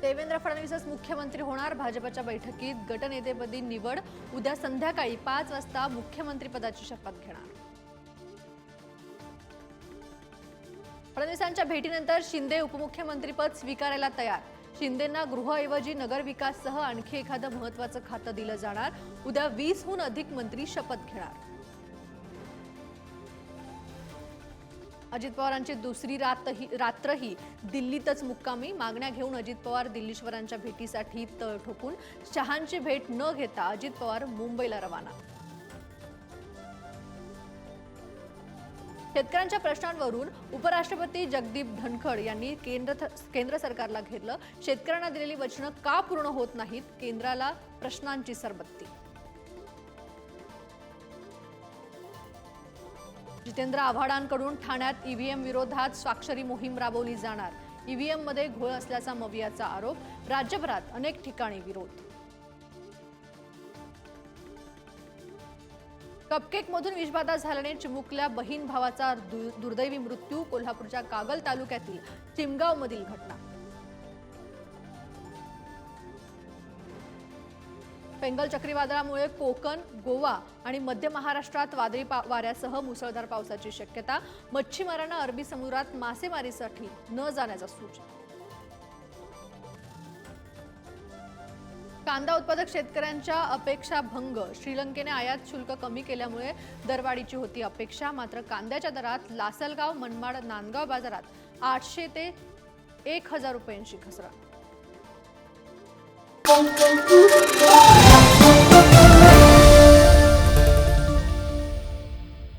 देवेंद्र फडणवीसच मुख्यमंत्री होणार. भाजपच्या बैठकीत गटनेतेपदी निवड. उद्या संध्याकाळी पाच वाजता मुख्यमंत्रीपदाची शपथ घेणार. फडणवीसांच्या भेटीनंतर शिंदे उपमुख्यमंत्रीपद स्वीकारायला तयार. शिंदेंना गृहऐवजी नगरविकाससह आणखी एखादं महत्वाचं खातं दिलं जाणार. उद्या वीसहून अधिक मंत्री शपथ घेणार. अजित पवारांची दुसरी रातही रात्रही दिल्लीतच मुक्कामी. मागण्या घेऊन अजित पवार दिल्लीश्वरांच्या भेटीसाठी तळ ठोकून शहांची भेट न घेता अजित पवार मुंबईला रवाना. शेतकऱ्यांच्या प्रश्नांवरून उपराष्ट्रपती जगदीप धनखड यांनी केंद्र केंद्र सरकारला घेरलं शेतकऱ्यांना दिलेली वचनं का पूर्ण होत नाहीत? केंद्राला प्रश्नांची सरबत्ती. जितेंद्र आव्हाडांकडून ठाण्यात ईव्हीएम विरोधात स्वाक्षरी मोहीम राबवली जाणार. ईव्हीएममध्ये घोळ असल्याचा मवियाचा आरोप. राज्यभरात अनेक ठिकाणी विरोध. कपकेकमधून विषबाधा झाल्याने चिमुकल्या बहीण भावाचा दु- दुर्दैवी मृत्यू कोल्हापूरच्या कागल तालुक्यातील चिमगावमधील घटना. पेंगल चक्रीवादळामुळे कोकण गोवा आणि मध्य महाराष्ट्रात वादळी पा- वाऱ्यासह मुसळधार पावसाची शक्यता. मच्छीमारांना अरबी समुद्रात मासेमारीसाठी न जाण्याचा सूचना. कांदा उत्पादक शेतकऱ्यांच्या अपेक्षा भंग. श्रीलंकेने आयात शुल्क कमी केल्यामुळे दरवाढीची होती अपेक्षा. मात्र कांद्याच्या दरात लासलगाव मनमाड नांदगाव बाजारात आठशे ते एक हजार रुपयांची घसरण.